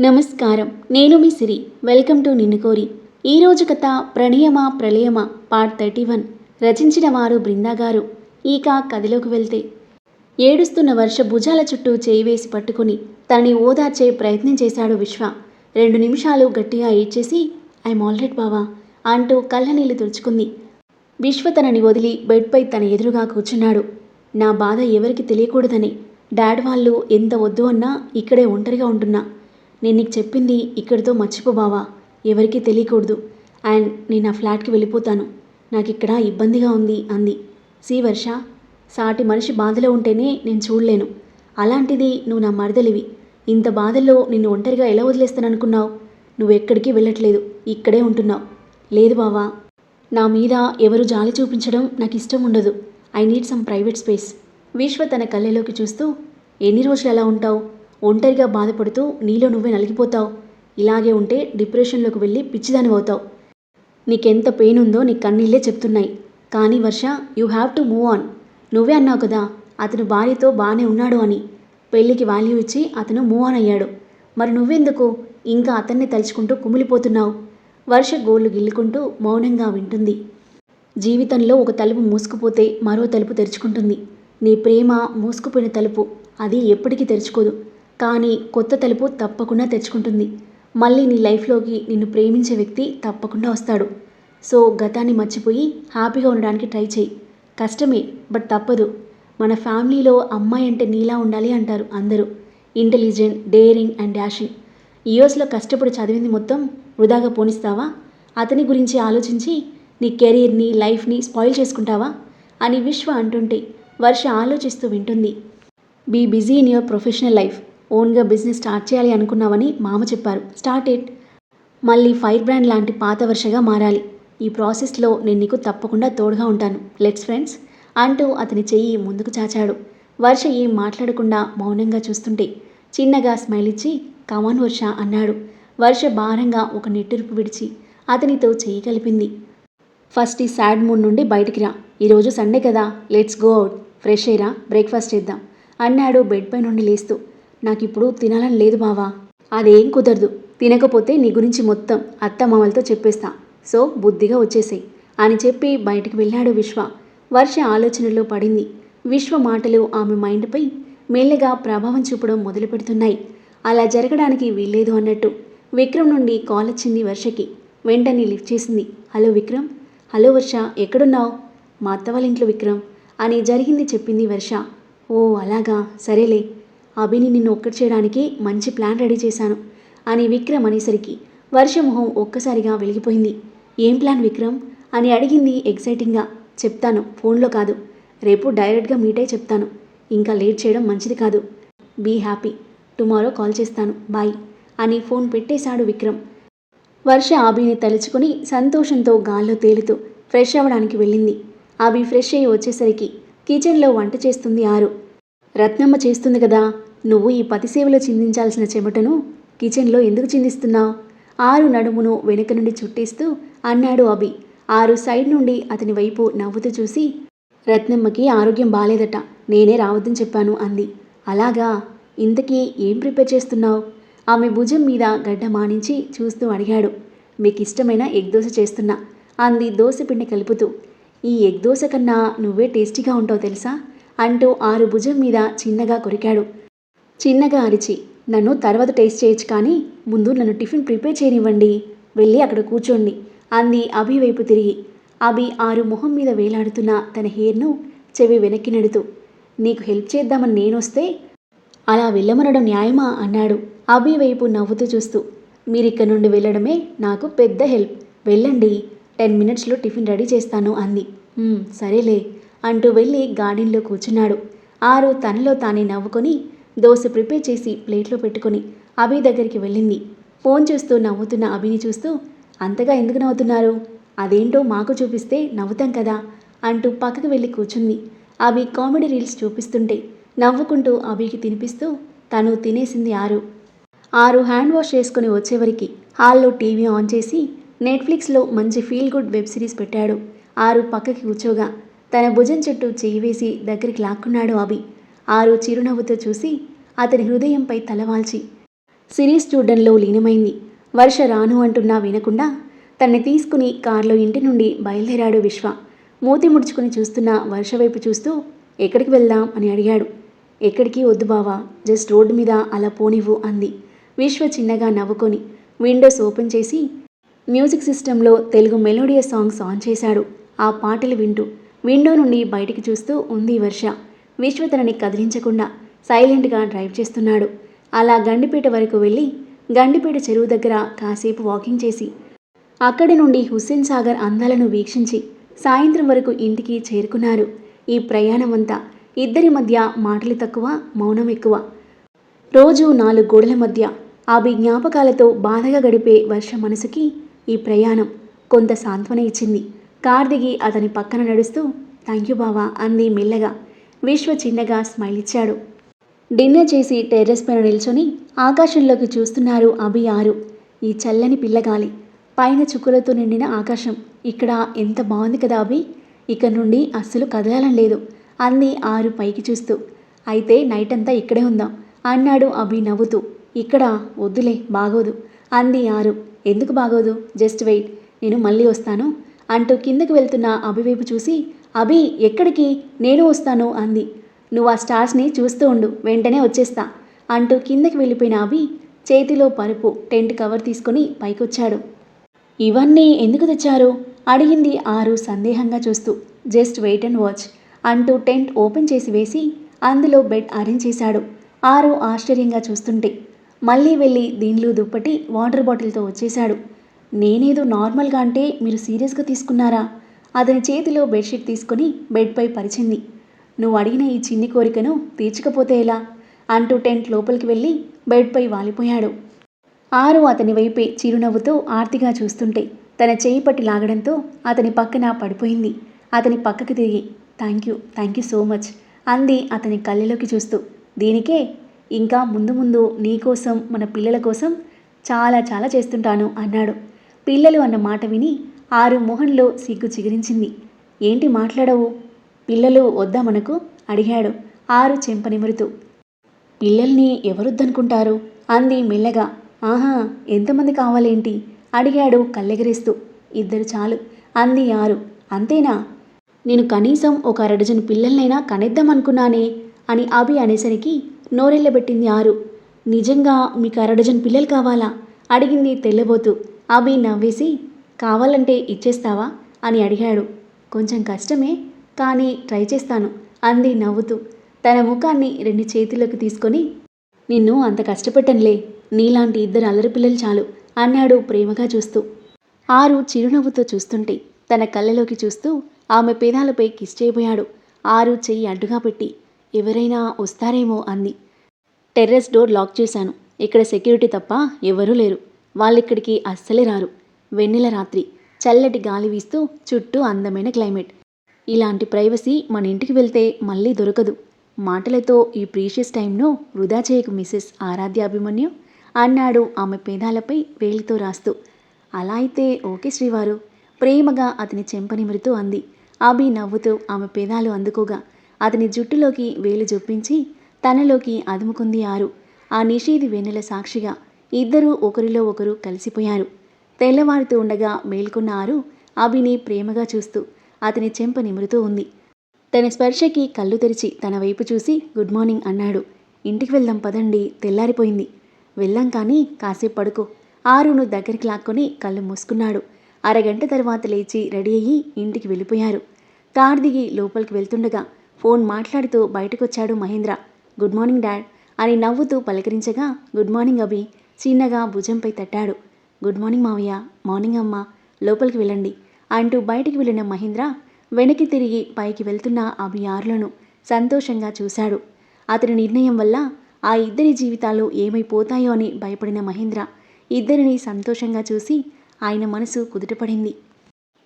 నమస్కారం. నేను మీ సిరి. Welcome to నిన్ను కోరి ఈరోజు కథ ప్రణయమా ప్రళయమా పార్ట్ థర్టీ వన్ రచించిన వారు బృందా గారు. ఈక కథలోకి వెళ్తే. ఏడుస్తున్న వర్ష భుజాల చుట్టూ చేయి వేసి పట్టుకుని తనని ఓదార్చే ప్రయత్నం చేశాడు విశ్వ. రెండు నిమిషాలు గట్టిగా ఏడ్చేసి ఐఎమ్ ఆల్రెడ్ బావా అంటూ కళ్ళ నీళ్ళు తుడుచుకుంది. విశ్వ తనని వదిలి బెడ్పై తన ఎదురుగా కూర్చున్నాడు. నా బాధ ఎవరికి తెలియకూడదని. డాడ్ వాళ్ళు ఎంత వద్దు అన్నా ఇక్కడే ఒంటరిగా ఉంటున్నా. నేను నీకు చెప్పింది ఇక్కడితో మర్చిపో బావా. ఎవరికీ తెలియకూడదు. అండ్ నేను నా ఫ్లాట్కి వెళ్ళిపోతాను. నాకు ఇక్కడ ఇబ్బందిగా ఉంది అంది. సి వర్ష సాటి మనిషి బాధలో ఉంటేనే నేను చూడలేను. అలాంటిది నువ్వు నా మరదలివి. ఇంత బాధల్లో నిన్ను ఒంటరిగా ఎలా వదిలేస్తాననుకున్నావు? నువ్వు ఎక్కడికి వెళ్ళట్లేదు. ఇక్కడే ఉంటున్నావు. లేదు బావా. నా మీద ఎవరు జాలి చూపించడం నాకు ఇష్టం ఉండదు. I need some private space. Vishwa తన కళ్ళలోకి చూస్తూ ఎన్ని రోజులు ఎలా ఉంటావు? ఒంటరిగా బాధపడుతూ నీలో నువ్వే నలిగిపోతావు. ఇలాగే ఉంటే డిప్రెషన్లోకి వెళ్ళి పిచ్చిదాని అవుతావు. నీకెంత పెయిన్ ఉందో నీ కన్నీళ్ళే చెప్తున్నాయి. కానీ Varsha you have to move on. నువ్వే అన్నావు కదా అతను భార్యతో బాగానే ఉన్నాడు అని. పెళ్ళికి వాల్యూ ఇచ్చి అతను మూవ్ ఆన్ అయ్యాడు. మరి నువ్వెందుకు? ఇంకా అతన్ని తలుచుకుంటూ కుమిలిపోతున్నావు. వర్ష గోళ్ళు గిల్లుకుంటూ మౌనంగా వింటుంది. జీవితంలో ఒక తలుపు మూసుకుపోతే మరో తలుపు తెరుచుకుంటుంది. నీ ప్రేమ మూసుకుపోయిన తలుపు. అది ఎప్పటికీ తెరుచుకోదు. కానీ కొత్త తలుపు తప్పకుండా తెచ్చుకుంటుంది మళ్ళీ నీ లైఫ్లోకి నిన్ను ప్రేమించే వ్యక్తి తప్పకుండా వస్తాడు. సో గతాన్ని మర్చిపోయి హ్యాపీగా ఉండడానికి ట్రై చేయి. కష్టమే బట్ తప్పదు. మన ఫ్యామిలీలో అమ్మాయి అంటే నీలా ఉండాలి అంటారు అందరూ. Intelligent daring and dashing. ఇయర్స్లో కష్టపడి చదివింది మొత్తం వృధాగా పోనిస్తావా? అతని గురించి ఆలోచించి నీ కెరీర్ని లైఫ్ని స్పాయిల్ చేసుకుంటావా? అని విశ్వ అంటుంటే వర్ష ఆలోచిస్తూ వింటుంది. Be busy in your professional life. ఓన్గా బిజినెస్ స్టార్ట్ చేయాలి అనుకున్నావని మామ చెప్పారు. స్టార్ట్ ఇట్ మళ్ళీ ఫైర్ బ్రాండ్ లాంటి పాత వర్షగా మారాలి. ఈ ప్రాసెస్లో నేను నీకు తప్పకుండా తోడుగా ఉంటాను. Let's friends? అంటూ అతని చెయ్యి ముందుకు చాచాడు. వర్ష ఏం మాట్లాడకుండా మౌనంగా చూస్తుంటే చిన్నగా స్మైల్ ఇచ్చి కమాన్ వర్ష అన్నాడు. వర్ష భారంగా ఒక నెట్టురుపు విడిచి అతనితో చెయ్యి కలిపింది. ఫస్ట్ ఈ సాడ్ మూడ్ నుండి బయటికి రా. ఈరోజు సండే కదా. Let's go out. ఫ్రెష్ అయ్యిరా బ్రేక్ఫాస్ట్ చేద్దాం అన్నాడు బెడ్పై నుండి లేస్తూ. నాకు ఇప్పుడు తినాలని లేదు బావా అదేం కుదరదు. తినకపోతే నీ గురించి మొత్తం అత్త మామలతో చెప్పేస్తా. సో బుద్ధిగా వచ్చేసాయి అని చెప్పి బయటికి వెళ్ళాడు విశ్వ. వర్ష ఆలోచనలో పడింది. విశ్వ మాటలు ఆమె మైండ్పై మెల్లగా ప్రభావం చూపడం మొదలు పెడుతున్నాయి. అలా జరగడానికి వీల్లేదు అన్నట్టు విక్రమ్ నుండి కాల్ వచ్చింది వర్షకి. వెంటనే లిఫ్ట్ చేసింది. హలో విక్రమ్. హలో వర్ష. ఎక్కడున్నావు? మా అత్త వాళ్ళ ఇంట్లో విక్రమ్ అని జరిగింది చెప్పింది వర్ష. ఓ అలాగా. సరేలే. అభిని నిన్ను ఒక్కటి చేయడానికి మంచి ప్లాన్ రెడీ చేశాను. అని విక్రమ్ అనేసరికి వర్ష మొహం ఒక్కసారిగా వెలిగిపోయింది. ఏం ప్లాన్ విక్రమ్? అని అడిగింది ఎక్సైటింగ్గా. చెప్తాను ఫోన్లో కాదు. రేపు డైరెక్ట్గా మీట్ అయి చెప్తాను. ఇంకా లేట్ చేయడం మంచిది కాదు. Be happy. టుమారో కాల్ చేస్తాను. బాయ్ అని ఫోన్ పెట్టేశాడు విక్రమ్. వర్ష ఆబీని తలుచుకుని సంతోషంతో గాల్లో తేలుతూ ఫ్రెష్ అవ్వడానికి వెళ్ళింది. ఆబి ఫ్రెష్ అయ్యి వచ్చేసరికి కిచెన్లో వంట చేస్తుంది ఆరు. రత్నమ్మ చేస్తుంది కదా. నువ్వు ఈ పతిసేవలో చిందించాల్సిన చెమటను కిచెన్లో ఎందుకు చిందిస్తున్నావు? ఆరు నడుమును వెనుక నుండి చుట్టేస్తూ అన్నాడు అభి. ఆరు సైడ్ నుండి అతని వైపు నవ్వుతూ చూసి రత్నమ్మకి ఆరోగ్యం బాలేదట. నేనే రావద్దని చెప్పాను అంది. అలాగా? ఇంతకీ ఏం ప్రిపేర్ చేస్తున్నావు? ఆమె భుజం మీద గడ్డ మానించి చూస్తూ అడిగాడు. మీకు ఇష్టమైన ఎగ్ దోశ చేస్తున్నా అంది దోశ పిండి కలుపుతూ. ఈ ఎగ్ దోశ కన్నా నువ్వే టేస్టీగా ఉంటావు తెలుసా? అంటూ ఆరు భుజం మీద చిన్నగా కొరికాడు. చిన్నగా అరిచి నన్ను తర్వాత టేస్ట్ చేయొచ్చు కానీ ముందు నన్ను టిఫిన్ ప్రిపేర్ చేయనివ్వండి వెళ్ళి అక్కడ కూర్చోండి అంది అభి వైపు తిరిగి. అభి ఆరు మొహం మీద వేలాడుతున్న తన హెయిర్ను చెవి వెనక్కి నెడుతూ. నీకు హెల్ప్ చేద్దామని నేనొస్తే అలా వెళ్ళమనడం న్యాయమా? అన్నాడు. అభి వైపు నవ్వుతూ చూస్తూ. మీరిక్కడ నుండి వెళ్ళడమే నాకు పెద్ద హెల్ప్. వెళ్ళండి టెన్ మినిట్స్లో టిఫిన్ రెడీ చేస్తాను అంది. సరేలే. అంటూ వెళ్ళి గార్డెన్లో కూర్చున్నాడు. ఆరు తనలో తానే నవ్వుకొని దోశ ప్రిపేర్ చేసి ప్లేట్లో పెట్టుకొని అభి దగ్గరికి వెళ్ళింది. ఫోన్ చూస్తూ నవ్వుతున్న అభిని చూస్తూ అంతగా ఎందుకు నవ్వుతున్నారు? అదేంటో మాకు చూపిస్తే నవ్వుతాం కదా అంటూ పక్కకు వెళ్ళి కూర్చుంది. అభి కామెడీ రీల్స్ చూపిస్తుంటే నవ్వుకుంటూ అభికి తినిపిస్తూ తను తినేసింది ఆరు. ఆరు హ్యాండ్ వాష్ చేసుకుని వచ్చేవరికి హాల్లో టీవీ ఆన్ చేసి నెట్ఫ్లిక్స్లో మంచి ఫీల్ గుడ్ వెబ్ సిరీస్ పెట్టాడు. ఆరు పక్కకి కూర్చోగా తన భుజం చుట్టూ చేయి వేసి దగ్గరికి లాక్కున్నాడు అభి. ఆరు చిరునవ్వుతో చూసి అతని హృదయంపై తలవాల్చి సిరీస్ చూడడంలో లీనమైంది. వర్ష రాను అంటున్నా వినకుండా తన్ని తీసుకుని కారులో ఇంటి నుండి బయలుదేరాడు విశ్వ. మూతి ముడుచుకుని చూస్తున్న వర్ష వైపు చూస్తూ ఎక్కడికి వెళ్దాం? అని అడిగాడు. ఎక్కడికి వద్దు బావా జస్ట్ రోడ్డు మీద అలా పోనివ్వు అంది. విశ్వ చిన్నగా నవ్వుకొని విండోస్ ఓపెన్ చేసి మ్యూజిక్ సిస్టంలో తెలుగు మెలోడియస్ సాంగ్స్ ఆన్ చేశాడు. ఆ పాటలు వింటూ విండో నుండి బయటికి చూస్తూ ఉంది వర్ష. విశ్వ తనని కదిలించకుండా సైలెంట్గా డ్రైవ్ చేస్తున్నాడు. అలా గండిపేట వరకు వెళ్ళి గండిపేట చెరువు దగ్గర కాసేపు వాకింగ్ చేసి అక్కడి నుండి హుస్సేన్ సాగర్ అందాలను వీక్షించి సాయంత్రం వరకు ఇంటికి చేరుకున్నారు. ఈ ప్రయాణమంతా ఇద్దరి మధ్య మాటలు తక్కువ మౌనం ఎక్కువ. రోజు నాలుగు గోడల మధ్య అవి జ్ఞాపకాలతో బాధగా గడిపే వర్ష మనసుకి ఈ ప్రయాణం కొంత సాంత్వన ఇచ్చింది. కార్ దిగి అతని పక్కన నడుస్తూ థ్యాంక్ యూ బావా అంది మెల్లగా. విశ్వ చిన్నగా స్మైల్ ఇచ్చాడు డిన్నర్ చేసి టెర్రస్ పైన నిల్చొని ఆకాశంలోకి చూస్తున్నారు అభి ఆరు. ఈ చల్లని పిల్లగాలి. పైన చుక్కలతో నిండిన ఆకాశం. ఇక్కడ ఎంత బాగుంది కదా అభి? ఇక్కడ నుండి అస్సలు కదలాలని లేదు అంది ఆరు పైకి చూస్తూ. అయితే నైట్ అంతా ఇక్కడే ఉందాం అన్నాడు అభి నవ్వుతూ. ఇక్కడ వద్దులే బాగోదు అంది ఆరు. ఎందుకు బాగోదు? Just wait. నేను మళ్ళీ వస్తాను. అంటూ కిందకు వెళ్తున్న అభి వైపు చూసి అభి ఎక్కడికి? నేను వస్తాను అంది. నువ్వు ఆ స్టార్స్ని చూస్తూ ఉండు వెంటనే వచ్చేస్తా అంటూ కిందకి వెళ్ళిపోయిన అభి చేతిలో పరుపు టెంట్ కవర్ తీసుకొని పైకొచ్చాడు. ఇవన్నీ ఎందుకు తెచ్చారు? అడిగింది ఆరు సందేహంగా చూస్తూ. జస్ట్ వెయిట్ అండ్ వాచ్ అంటూ టెంట్ ఓపెన్ చేసి వేసి అందులో బెడ్ అరేంజ్ చేశాడు. ఆరు ఆశ్చర్యంగా చూస్తుంటే మళ్ళీ వెళ్ళి దీనిలో దుప్పటి వాటర్ బాటిల్తో వచ్చేశాడు. నేనేదో నార్మల్గా అంటే మీరు సీరియస్గా తీసుకున్నారా? అతని చేతిలో బెడ్షీట్ తీసుకొని బెడ్పై పరిచింది. నువ్వు అడిగిన ఈ చిన్ని కోరికను తీర్చకపోతే ఎలా? అంటూ టెంట్ లోపలికి వెళ్ళి బెడ్పై వాలిపోయాడు. ఆరు అతని వైపే చిరునవ్వుతో ఆర్తిగా చూస్తుంటే తన చేయి పట్టి లాగడంతో అతని పక్కన పడిపోయింది. అతని పక్కకి తిరిగి thank you thank you so much అంది అతని కళ్ళలోకి చూస్తూ. దీనికే ఇంకా ముందు ముందు నీ కోసం మన పిల్లల కోసం చాలా చాలా చేస్తుంటాను అన్నాడు. పిల్లలు అన్న మాట విని ఆరు మొహంలో సిగ్గు చిగురించింది. ఏంటి మాట్లాడవు? పిల్లలు వద్దా మనకు? అడిగాడు ఆరు చెంప నిమురుతూ పిల్లల్ని ఎవరొద్దనుకుంటారు? అంది మెల్లగా. ఆహా ఎంతమంది కావాలేంటి? అడిగాడు కళ్ళెగరేస్తూ. ఇద్దరు చాలు అంది ఆరు. అంతేనా? నేను కనీసం ఒక అరడజను పిల్లల్నైనా కనేద్దామనుకున్నానే? అని అభి అనేసరికి నోరెళ్ళబెట్టింది ఆరు. నిజంగా మీకు అరడజన్ పిల్లలు కావాలా? అడిగింది తెల్లబోతూ. అభి నవ్వేసి కావాలంటే ఇచ్చేస్తావా? అని అడిగాడు. కొంచెం కష్టమే కానీ ట్రై చేస్తాను అంది నవ్వుతూ. తన ముఖాన్ని రెండు చేతులకు తీసుకొని నిన్ను అంత కష్టపెట్టనులే నీలాంటి ఇద్దరు అల్లరి పిల్లలు చాలు అన్నాడు ప్రేమగా చూస్తూ. ఆరు చిరునవ్వుతో చూస్తుంటే తన కళ్ళలోకి చూస్తూ ఆమె పేదాలపై కిస్ చేయబోయాడు. ఆరు చెయ్యి అడ్డుగా పెట్టి ఎవరైనా వస్తారేమో అంది. టెర్రస్ డోర్ లాక్ చేశాను. ఇక్కడ సెక్యూరిటీ తప్ప ఎవరూ లేరు. వాళ్ళిక్కడికి అస్సలే రారు. వెన్నెల రాత్రి చల్లటి గాలి వీస్తూ చుట్టూ అందమైన క్లైమేట్. ఇలాంటి ప్రైవసీ మన ఇంటికి వెళ్తే మళ్ళీ దొరకదు. మాటలతో ఈ ప్రీషియస్ టైంను వృధా చేయకు మిసెస్ ఆరాధ్య అభిమన్యు అన్నాడు ఆమె పేదాలపై వేలితో రాస్తూ. అలా అయితే ఓకే శ్రీవారు. ప్రేమగా అతని చెంపనిమురుతూ అంది. అభి నవ్వుతూ ఆమె పేదాలు అందుకోగా. అతని జుట్టులోకి వేలు జొప్పించి తనలోకి అదుముకుంది ఆరు. ఆ నిషేధి వెన్నెల సాక్షిగా ఇద్దరూ ఒకరిలో ఒకరు కలిసిపోయారు. తెల్లవారుతూ ఉండగా మేల్కొన్న ఆరు అభిని ప్రేమగా చూస్తూ అతని చెంప నిమురుతూ ఉంది. తన స్పర్శకి కళ్ళు తెరిచి తన వైపు చూసి గుడ్ మార్నింగ్ అన్నాడు. ఇంటికి వెళ్దాం పదండి తెల్లారిపోయింది. వెళ్ళాం కానీ కాసేపు పడుకో. ఆరును దగ్గరికి లాక్కొని కళ్ళు మూసుకున్నాడు. అరగంట తర్వాత లేచి రెడీ అయ్యి ఇంటికి వెళ్ళిపోయారు. కార్ దిగి లోపలికి వెళ్తుండగా ఫోన్ మాట్లాడుతూ బయటకొచ్చాడు మహేంద్ర. గుడ్ మార్నింగ్ డాడ్ అని నవ్వుతూ పలకరించగా గుడ్ మార్నింగ్ అభి. చిన్నగా భుజంపై తట్టాడు. గుడ్ మార్నింగ్ మావయ్య. మార్నింగ్ అమ్మ. లోపలికి వెళ్ళండి. అంటూ బయటికి వెళ్ళిన మహేంద్ర వెనక్కి తిరిగి పైకి వెళ్తున్న అభియారులను ఆరులను సంతోషంగా చూశాడు. అతని నిర్ణయం వల్ల ఆ ఇద్దరి జీవితాలు ఏమైపోతాయో అని భయపడిన మహేంద్ర ఇద్దరిని సంతోషంగా చూసి ఆయన మనసు కుదుటపడింది.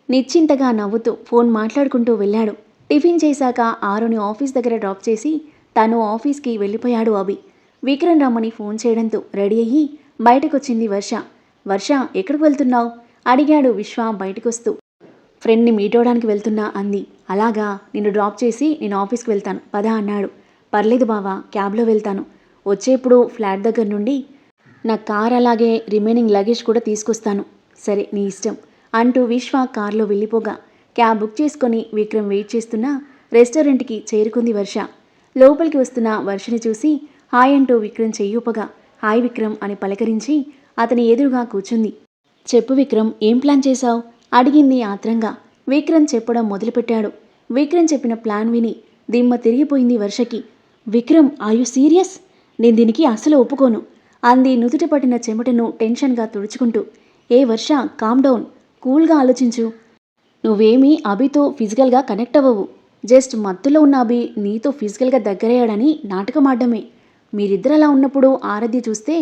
నిశ్చింతగా నవ్వుతూ ఫోన్ మాట్లాడుకుంటూ వెళ్ళాడు. టిఫిన్ చేశాక ఆరుని ఆఫీస్ దగ్గర డ్రాప్ చేసి తను ఆఫీస్కి వెళ్ళిపోయాడు అభి. విక్రమ్ రమ్మని ఫోన్ చేయడంతో రెడీ అయ్యి బయటకొచ్చింది వర్ష. వర్ష ఎక్కడికి వెళ్తున్నావు? అడిగాడు విశ్వ బయటకొస్తూ. ఫ్రెండ్ని మీట్ అవడానికి వెళ్తున్నా అంది. అలాగా నిన్ను డ్రాప్ చేసి నేను ఆఫీస్కి వెళ్తాను. పద అన్నాడు. పర్లేదు బావా క్యాబ్లో వెళ్తాను. వచ్చేప్పుడు ఫ్లాట్ దగ్గర నుండి నా కార్ అలాగే రిమైనింగ్ లగేజ్ కూడా తీసుకొస్తాను. సరే నీ ఇష్టం అంటూ విశ్వ కారులో వెళ్ళిపోగా. క్యాబ్ బుక్ చేసుకొని విక్రమ్ వెయిట్ చేస్తున్న రెస్టారెంట్కి చేరుకుంది వర్ష. లోపలికి వస్తున్న వర్షని చూసి హాయ్ అంటూ విక్రమ్ చెయ్యూపగా. హాయ్ విక్రమ్ అని పలకరించి అతని ఎదురుగా కూర్చుంది. చెప్పు విక్రమ్ ఏం ప్లాన్ చేశావు? అడిగింది ఆత్రంగా. విక్రమ్ చెప్పడం మొదలుపెట్టాడు. విక్రమ్ చెప్పిన ప్లాన్ విని దిమ్మ తిరిగిపోయింది వర్షకి. విక్రమ్ ఆర్ యు సీరియస్ నేను దీనికి అస్సలు ఒప్పుకోను. అంది నుదుట పట్టిన చెమటను టెన్షన్గా తుడుచుకుంటూ. ఏ వర్ష కామ్ డౌన్ కూల్గా ఆలోచించు. నువ్వేమీ అభితో ఫిజికల్గా కనెక్ట్ అవ్వవు. జస్ట్ మత్తులో ఉన్న అభి నీతో ఫిజికల్గా దగ్గరయ్యాడని నాటకం ఆడడమే. మీరిద్దరు అలా ఉన్నప్పుడు ఆరాధ్య చూస్తే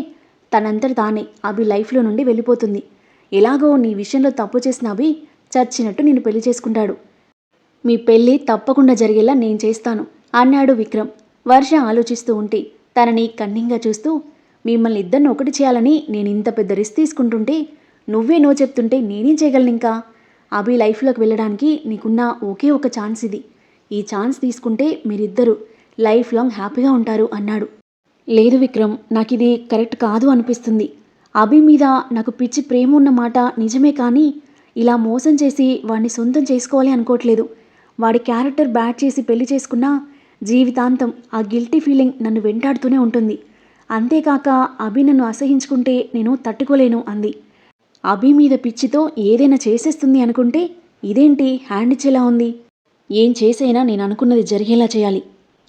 తనంతట తానే అభి లైఫ్లో నుండి వెళ్ళిపోతుంది. ఎలాగో నీ విషయంలో తప్పు చేసిన అభి చచ్చినట్టు నిన్ను పెళ్ళి చేసుకుంటాడు. మీ పెళ్ళి తప్పకుండా జరిగేలా నేను చేస్తాను అన్నాడు విక్రమ్. వర్ష ఆలోచిస్తూ ఉంటే తనని కన్నింగా చూస్తూ మిమ్మల్ని ఇద్దరిని ఒకటి చేయాలని నేను ఇంత పెద్ద రిస్క్ తీసుకుంటుంటే నువ్వే నో చెప్తుంటే నేనేం చేయగలను ఇంకా? అభి లైఫ్లోకి వెళ్ళడానికి నీకున్న ఒకే ఒక ఛాన్స్ ఇది. ఈ ఛాన్స్ తీసుకుంటే మీరిద్దరూ లైఫ్ లాంగ్ హ్యాపీగా ఉంటారు అన్నాడు. లేదు విక్రమ్ నాకు ఇది కరెక్ట్ కాదు అనిపిస్తుంది. అభి మీద నాకు పిచ్చి ప్రేమ ఉన్న మాట నిజమే కానీ ఇలా మోసం చేసి వాడిని సొంతం చేసుకోవాలి అనుకోవట్లేదు వాడి క్యారెక్టర్ బ్యాడ్ చేసి పెళ్ళి చేసుకున్నా జీవితాంతం ఆ గిల్టీ ఫీలింగ్ నన్ను వెంటాడుతూనే ఉంటుంది. అంతేకాక అభి నన్ను అసహించుకుంటే నేను తట్టుకోలేను అంది. అభి మీద పిచ్చితో ఏదైనా చేసేస్తుంది అనుకుంటే ఇదేంటి హ్యాండ్ ఇచ్చేలా ఉంది? ఏం చేసైనా నేను అనుకున్నది జరిగేలా చేయాలి.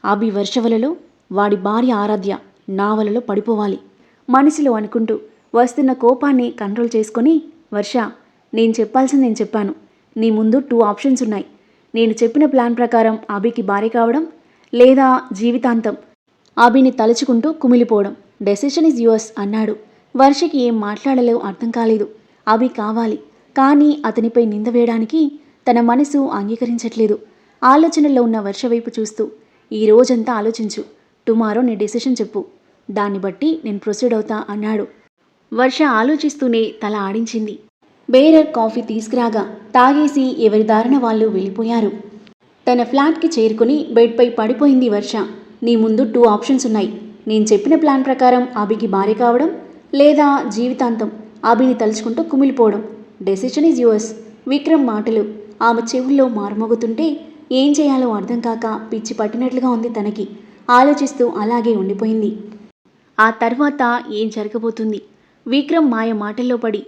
అభి వర్షవలలో వాడి భార్య ఆరాధ్య నావలలో పడిపోవాలి. మనసులో అనుకుంటూ వస్తున్న కోపాన్ని కంట్రోల్ చేసుకొని వర్ష నేను చెప్పాల్సింది నేను చెప్పాను. నీ ముందు టూ ఆప్షన్స్ ఉన్నాయి. నేను చెప్పిన ప్లాన్ ప్రకారం అభికి భార్య కావడం లేదా జీవితాంతం అభిని తలుచుకుంటూ కుమిలిపోవడం. డెసిషన్ ఇస్ యువర్స్ అన్నాడు. వర్షకి ఏం మాట్లాడలేవు అర్థం కాలేదు. అభి కావాలి. కానీ అతనిపై నింద వేయడానికి తన మనసు అంగీకరించట్లేదు. ఆలోచనలో ఉన్న వర్ష వైపు చూస్తూ ఈ రోజంతా ఆలోచించు. టుమారో నీ డెసిషన్ చెప్పు. దాన్ని బట్టి నేను ప్రొసీడ్ అవుతా అన్నాడు. వర్ష ఆలోచిస్తూనే తల ఆడించింది. బేరర్ కాఫీ తీసుకురాగా తాగేసి ఎవరి దారిన వాళ్ళు వెళ్ళిపోయారు. తన ఫ్లాట్కి చేరుకుని బెడ్పై పడిపోయింది వర్ష. నీ ముందు టూ ఆప్షన్స్ ఉన్నాయి. నేను చెప్పిన ప్లాన్ ప్రకారం అభికి భార్య కావడం లేదా జీవితాంతం అభిని తలుచుకుంటూ కుమిలిపోవడం. Decision is yours. విక్రమ్ మాటలు. ఆమె చెవుల్లో మారుమోగుతుంటే ఏం చేయాలో అర్థం కాక పిచ్చి పట్టినట్లుగా ఉంది తనకి. ఆలోచిస్తూ అలాగే ఉండిపోయింది. ఆ తర్వాత ఏం జరగబోతుంది? విక్రమ్ మాయ మాటల్లో పడి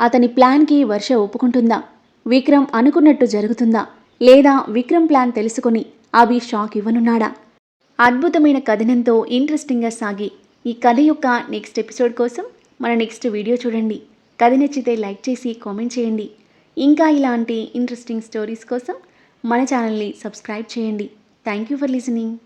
అతని ప్లాన్కి వర్ష ఒప్పుకుంటుందా? విక్రమ్ అనుకున్నట్టు జరుగుతుందా? లేదా విక్రమ్ ప్లాన్ తెలుసుకొని అభి షాక్ ఇవ్వనున్నాడా? అద్భుతమైన కథనంతో ఇంట్రెస్టింగ్గా సాగి ఈ కథ యొక్క నెక్స్ట్ ఎపిసోడ్ కోసం మన నెక్స్ట్ వీడియో చూడండి. కథ నచ్చితే లైక్ చేసి కామెంట్ చేయండి. ఇంకా ఇలాంటి ఇంట్రెస్టింగ్ స్టోరీస్ కోసం మన ఛానల్ని సబ్స్క్రైబ్ చేయండి. Thank you for listening